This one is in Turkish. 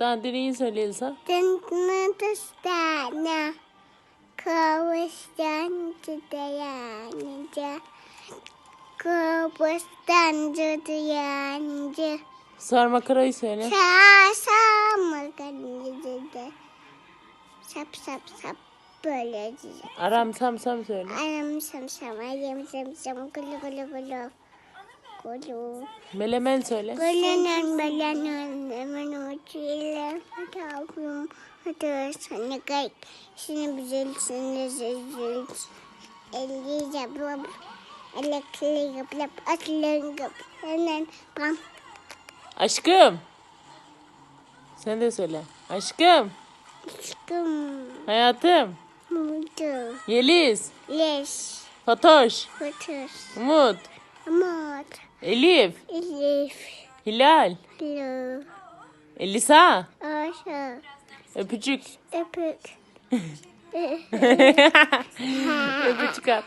Daha dileğini söyle Elsa. Tıntıstana kavuştan dayanınca Kavuştan dayanınca Sarma karayı söyle. Sağsam kanıcıda Sap sap sap böyle diyecek. Aram sam sam söyle. Anam sam sam ayım sam sam gulu gulu gulu Gulu Melemen söyle. Balanan balanan hemen uçuyla Tavrum Hadi sana gayet Seni güzelsin güzelsin Eli yapıp Elektriği yapıp Atların yapıp bam Aşkım. Sen de söyle. Aşkım. Aşkım Hayatım. Mutlu Yeliz. Leş Fatoş. Kutur Umut. Umut Elif. Elif Hilal. Lu Elisa. Aşağı Öpücük. Öpük Öpücük at.